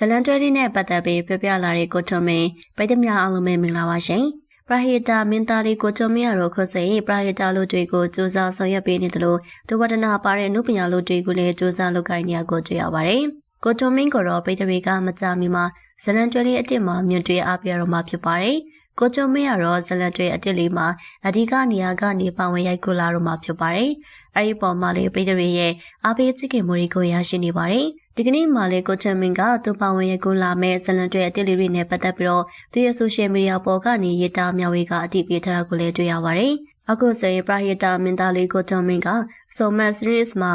ဇလန်တွဲလေးနဲ့ပတ်သက်ပြီးပြပြလာတဲ့ကိုထုံမင်းပြည်သူများအားလုံးပဲမင်္ဂလာပါရှင်ပရဟိတာမင်းသားလေးကိုချုံမရတော့ခုစိန်ပရဟိတာလူတွေကိုစူးစမ်းဆောင်ရွက်ပေးနေတယ်လို့ဒဝဒနာပါတဲ့အမှုပညာလူတွေကိုလည်းစူးစမ်းလုပ်ကိုင်နေရကိုတွေ့ရပါတယ်။ကိုချုံမင်းကတော့ပြည်သူတွေကမကြမီမှာဇလန်တွဲလေးအစ်စ်မှာမြင့်တွေ့အားပြရတော့မှာဖြစ်ပါတယ်။ကိုချုံမင်းကတော့ဇလန်တွဲအစ်စ်လေးမှာအဓိကနေရာကနေပါဝင်ရိုက်ကူလာတော့မှာဖြစ်ပါတယ်။အဲဒီပေါ်မှာလေပြည်သူတွေရဲ့အားပေးချစ်ခင်မှုတွေကိုရရှိနေပါတယ်။ ဒီကနေ့မှလည်းကိုချန်မင်ကသူပါဝင်ရကူလာမဲ့ဇလန်တွေအတစ်လေးတွေနဲ့ပတ်သက်ပြီးတော့သူရဲ့ဆိုရှယ်မီဒီယာပေါ်ကနေရတာမြောက်ဝေကအတိပေးထားတာကိုလည်းတွေ့ရပါတယ်။အခုဆိုရင်ပရဟိတာမင်းသားလေးကိုချန်မင်ကဆိုမတ်စီရီစ်မှာ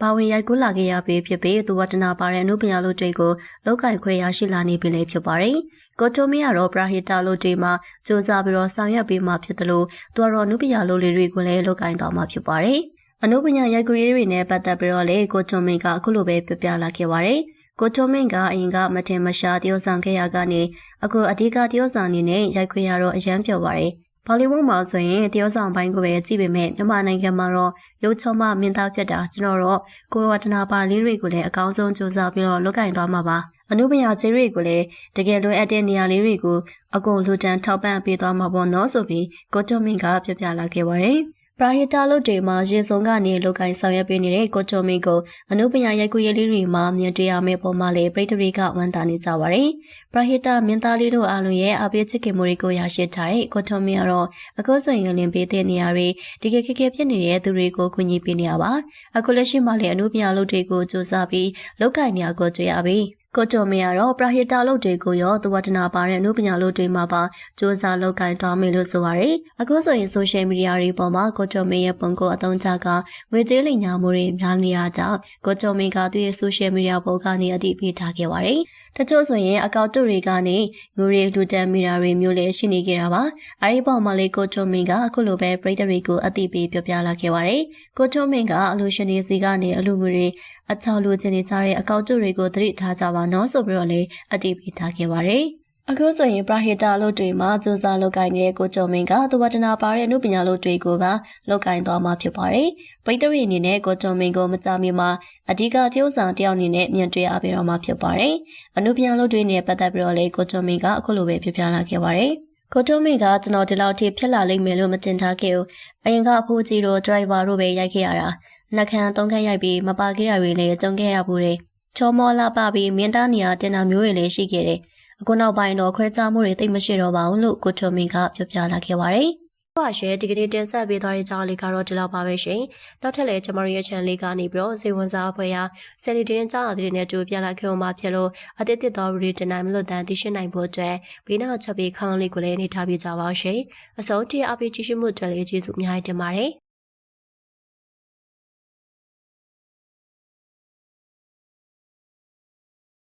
ပါဝင်ရိုက်ကူးလာခဲ့ရပြီဖြစ်ပြီးသူဝတ္တနာပါတဲ့အမှုပညာလို့တွေကိုလောက်ကင်ခွဲရရှိလာနေပြီလေဖြစ်ပါတယ်။ကိုတိုမီကတော့ပရဟိတာလို့တွေမှာစူးစမ်းပြီးတော့ဆောင်ရွက်ပေးမှဖြစ်တယ်လို့သူကတော့အမှုပညာလို့လေးတွေကိုလည်းလောက်ကင်တော်မှာဖြစ်ပါတယ်။ အနုပညာရိုက်ကူးရေးတွေနဲ့ပတ်သက်ပြီးတော့လေကိုချုံမင်းကအခုလိုပဲပြပြလာခဲ့ပါတယ်။ကိုချုံမင်းကအရင်ကမထင်မရှားတယောဆောင်ခဲ့ရကနေအခုအဓိကတယောဆောင်အနေနဲ့ရိုက်ခွေရတော့အရန်ပြောပါတယ်။ဘောလီဝုဒ်မှာဆိုရင်တယောဆောင်ပိုင်းကိုပဲကြည့်ပေမဲ့မြန်မာနိုင်ငံမှာတော့ရုပ်ချုံမမင်းသားဖြစ်တာကျွန်တော်တော့ကိုဝတနာပါလေးတွေကိုလည်းအကောင်းဆုံးစူးစမ်းပြီးတော့လုပ်ကင်သွားမှာပါ။အနုပညာကျေးတွေကိုလည်းတကယ်လိုအပ်တဲ့နေရာလေးတွေကိုအကုန်လူတန်းထောက်ပံ့ပေးသွားမှာပေါ့နော်ဆိုပြီးကိုချုံမင်းကပြပြလာခဲ့ပါတယ်။ ပရာဟိတာလုပ်တွေမှာရေစုံကနေလုကိုင်းဆောင်ရွက်ပေးနေတဲ့ကိုချိုမင်းကိုအနုပညာရိုက်ကူးရေးလေးတွေမှာမြင်တွေ့ရမယ့်ပုံမှာလည်းပြည်သူတွေကဝန်တာနေကြပါတယ်။ပရာဟိတာမင်းသားလေးတို့အားလုံးရဲ့အပိချစ်ခင်မှုတွေကိုရရှိထားတဲ့ကိုချိုမင်းကတော့အခုဆိုရင်လင်ပေးတဲ့နေရာတွေဒီကခက်ခဲဖြစ်နေတဲ့သူတွေကိုကူညီပေးနေရပါ။အခုလက်ရှိမှာလည်းအနုပညာလုပ်တွေကိုစူးစမ်းပြီးလုကိုင်းနေရကိုတွေ့ရပြီ။ ကိုတော်မရတော့ပရဟိတလုပ်တွေကိုရောသဝတနာပါတဲ့အမှုပညာလုပ်တွေမှာပါစ조사လုပ်ကိုင်သွားမယ်လို့ဆိုပါရယ်အခုဆိုရင်ဆိုရှယ်မီဒီယာတွေပေါ်မှာကိုတော်မရဲ့ပုံကိုအသုံးချကငွေကြေးလိမ်ညာမှုတွေများနေရကြောင်းကိုတော်မကသူ့ရဲ့ဆိုရှယ်မီဒီယာပေါ်ကနေအတည်ပြုထားခဲ့ပါရယ် တချို့ဆိုရင်အကောင့်တုတွေကနေငွေရီလူတန်မီတာတွေမျိုးလည်းရှိနေကြတာပါ။အဲဒီပေါ်မှာလေးကိုချုံမင်းကအခုလိုပဲပရိသတ်တွေကိုအသိပေးပြောပြလာခဲ့ပါတယ်။ကိုချုံမင်းကအလူရှင်တွေစီကနေအလူငွေတွေအချောင်လူချင်းတွေကြားတဲ့အကောင့်တုတွေကိုသတိထားကြပါနော်ဆိုပြီးတော့လည်းအသိပေးထားခဲ့ပါတယ်။ အခုဆိုရင်ပရဟိတအလုပ်တွေမှာစူးစမ်းလုပ်ကိုင်နေတဲ့ကိုကျော်မင်းကသူဝတ္တနာပါတဲ့အမှုပညာလုပ်တွေကိုပါလုပ်ကိုင်သွားမှာဖြစ်ပါတယ်။ပိတ္တရီအနေနဲ့ကိုကျော်မင်းကိုမကြမီမှာအဓိကတရုပ်ဆောင်တယောက်အနေနဲ့မြင်တွေ့အပ်ပြီးတော့မှာဖြစ်ပါတယ်။အမှုပညာလုပ်တွေနဲ့ပတ်သက်ပြီးတော့လေကိုကျော်မင်းကအခုလိုပဲပြပြလာခဲ့ပါတယ်။ကိုတိုးမင်းကကျွန်တော်ဒီလောက်ထိဖြစ်လာလိမ့်မယ်လို့မတင်ထားခဲ့ဘူး။အရင်ကအဖိုးကြီးတို့ဒရိုင်ဘာတို့ပဲရိုက်ခဲ့ရတာ။နှက်ခမ်းသုံးခမ်းရိုက်ပြီးမပါခဲ့ရတွေလည်းကြုံခဲ့ရဘူးတဲ့။ချောမောလာပပြီးမင်းသားနေရာတင်တာမျိုးတွေလည်းရှိခဲ့တယ်။ အခုနောက်ပိုင်းတော့ခွဲခြားမှုတွေသိမ့်မရှိတော့ပါဘူးလို့ကိုထွန်မင်းကပြောပြလာခဲ့ပါတယ်။ဟုတ်ပါရှယ်ဒီကနေ့တင်ဆက်ပေးသွားတဲ့ကြောင်းလေးကတော့ဒီလောက်ပါပဲရှင်။နောက်ထပ်လည်းကျမတို့ရဲ့ channel လေးကနေပြီးတော့ဇေဝဝန်စားအဖွဲ့ရာဆယ်လီတင်းကြောင်းအသစ်နဲ့တူပြန်လာခဲ့အောင်ပါဖြစ်လို့အသစ်တစ်တော်ရီတင်နိုင်မလို့တန်သိရှိနိုင်ဖို့အတွက်ဘေးနောက်ချက်ပေးခေါင်းလေးကိုလည်းနေထားပြကြပါရှင်။အဆုံးထိအပိကြည့်ရှုမှုအတွက်လည်းကျေးဇူးအများကြီးတင်ပါတယ်။